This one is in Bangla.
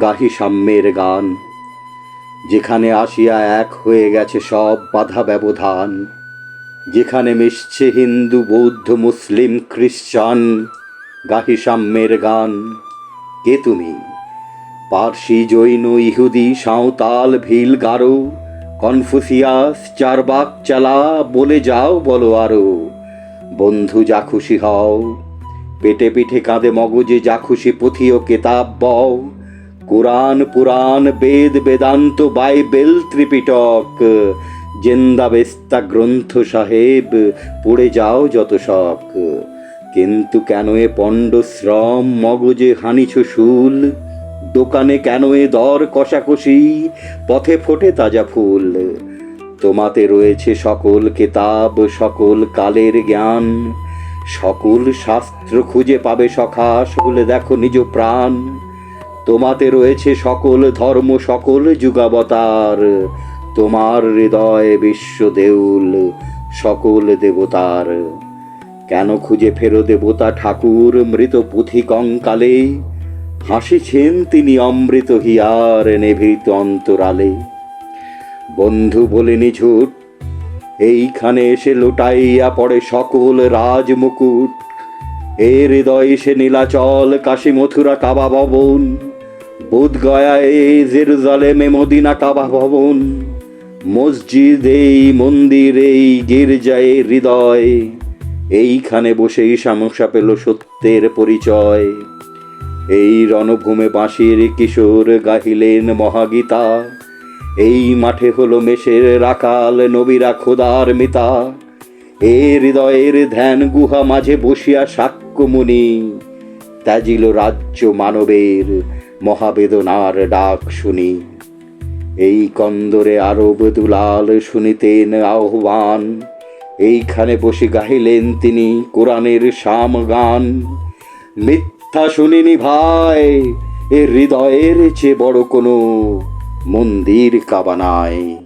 গাহি সাম্যের গান। যেখানে আসিয়া এক হয়ে গেছে সব বাধা ব্যবধান। যেখানে মিশছে হিন্দু, বৌদ্ধ, মুসলিম খ্রিস্টান গাহি সাম্যের গান। কে তুমি? পার্সি, জৈন, ইহুদি, সাঁওতাল, ভিল, গারো, কনফুসিয়াস, চারবাক, চালা, বলে যাও, বলো আরও। বন্ধু, যা খুশি হও। পেটে পিঠে কাঁধে মগজে, যা খুশি পুঁথি ও কেতাব বও। Quran Purana Veda Vedanta Bible Tripitaka. Zendavesta Granth Sahib, পড়ে যাও যত শখ। কিন্তু কেন এ পণ্ড শ্রম মগজে হানিছ শুল? দোকানে কেন এ দর কষাকষি? পথে ফোটে তাজা ফুল। তোমাতে রয়েছে সকল কেতাব, সকল কালের জ্ঞান। সকল শাস্ত্র খুঁজে পাবে সখা, সকলে দেখো নিজ প্রাণ। তোমাতে রয়েছে সকল ধর্ম, সকল যুগাবতার। তোমার হৃদয় বিশ্ব দেউল সকল দেবতার। কেন খুঁজে ফেরো দেবতা ঠাকুর মৃত পুঁথি কঙ্কালে হাসিছেন তিনি অমৃত হিয়ার নেভৃত অন্তরালে। বন্ধু বলে নিঝুট, এইখানে এসে লোটাইয়া পড়ে সকল রাজমুকুট। এ হৃদয় সে নীলাচল কাশী মথুরা কাবা ভবন। বোধ গয়া এ জেরুজালেমে মদিনা কাবা ভবন, মসজিদ এই মন্দির, এই গির্জায় হৃদয়, এইখানে বসে ঈশামশা পেল সত্যের পরিচয়। এই রণভূমে বাঁশির কিশোর গাহিলেন মহাগীতা, এই মাঠে হলো মেষের রাকাল নবীরা খোদার মিতা। এ হৃদয়ের ধ্যান গুহা মাঝে বসিয়া সাক্ষ্যমুনি ত্যাজিল রাজ্য মানবের মহাবেদনার ডাক শুনি। এই কন্দরে আরব দুলাল শুনিতেন আহ্বান। এইখানে বসে গাহিলেন তিনি কোরআনের শাম গান। মিথ্যা শুনিনি ভাই, এ হৃদয়ের চেয়ে বড় কোনো মন্দির কাবানায়